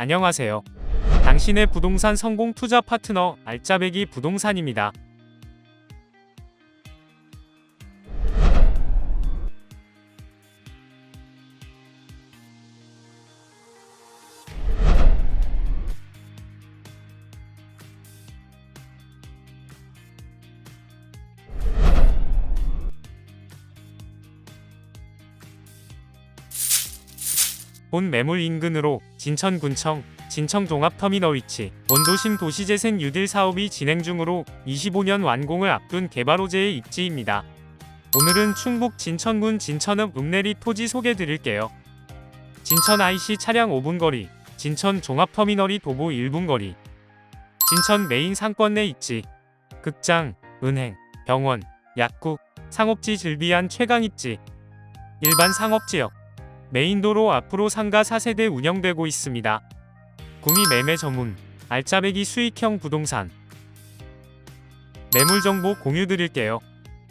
안녕하세요. 당신의 부동산 성공 투자 파트너 알짜배기 부동산입니다. 본 매물 인근으로 진천군청, 진청종합터미널 위치, 원도심 도시재생 뉴딜 사업이 진행 중으로 25년 완공을 앞둔 개발호재의 입지입니다. 오늘은 충북 진천군 진천읍 읍내리 토지 소개 드릴게요. 진천 IC 차량 5분 거리, 진천 종합터미널이 도보 1분 거리, 진천 메인 상권 내 입지, 극장, 은행, 병원, 약국, 상업지 즐비한 최강 입지, 일반 상업지역, 메인도로 앞으로 상가 4세대 운영되고 있습니다. 구미 매매 전문 알짜배기 수익형 부동산 매물 정보 공유 드릴게요.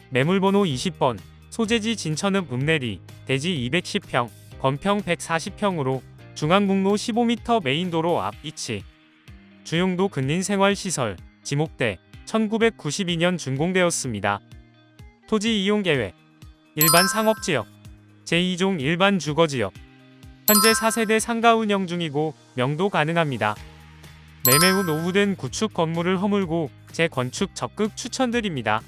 매물 번호 20번 소재지 진천읍 읍내리 대지 210평 건평 140평으로 중앙북로 15m 메인도로 앞 위치 주용도 근린생활시설 지목대 1992년 준공되었습니다. 토지 이용 계획 일반 상업지역 제2종 일반 주거지역 현재 4세대 상가 운영 중이고 명도 가능합니다. 매매 후 노후된 구축 건물을 허물고 재건축 적극 추천드립니다.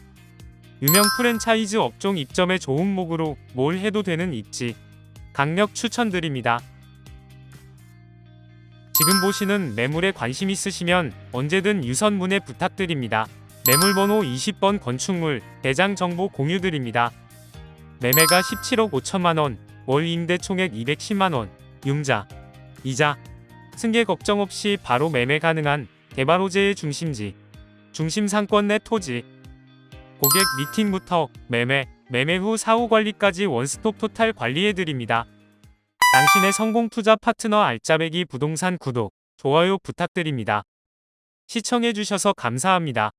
유명 프랜차이즈 업종 입점에 좋은 목으로 뭘 해도 되는 입지 강력 추천드립니다. 지금 보시는 매물에 관심 있으시면 언제든 유선 문의 부탁드립니다. 매물번호 20번 건축물 대장 정보 공유 드립니다. 매매가 17억 5천만 원, 월 임대 총액 210만 원, 융자, 이자, 승계 걱정 없이 바로 매매 가능한 호재의 중심지, 중심 상권 내 토지, 고객 미팅부터 매매, 매매 후 사후 관리까지 원스톱 토탈 관리해 드립니다. 당신의 성공 투자 파트너 알짜배기 부동산 구독, 좋아요 부탁드립니다. 시청해 주셔서 감사합니다.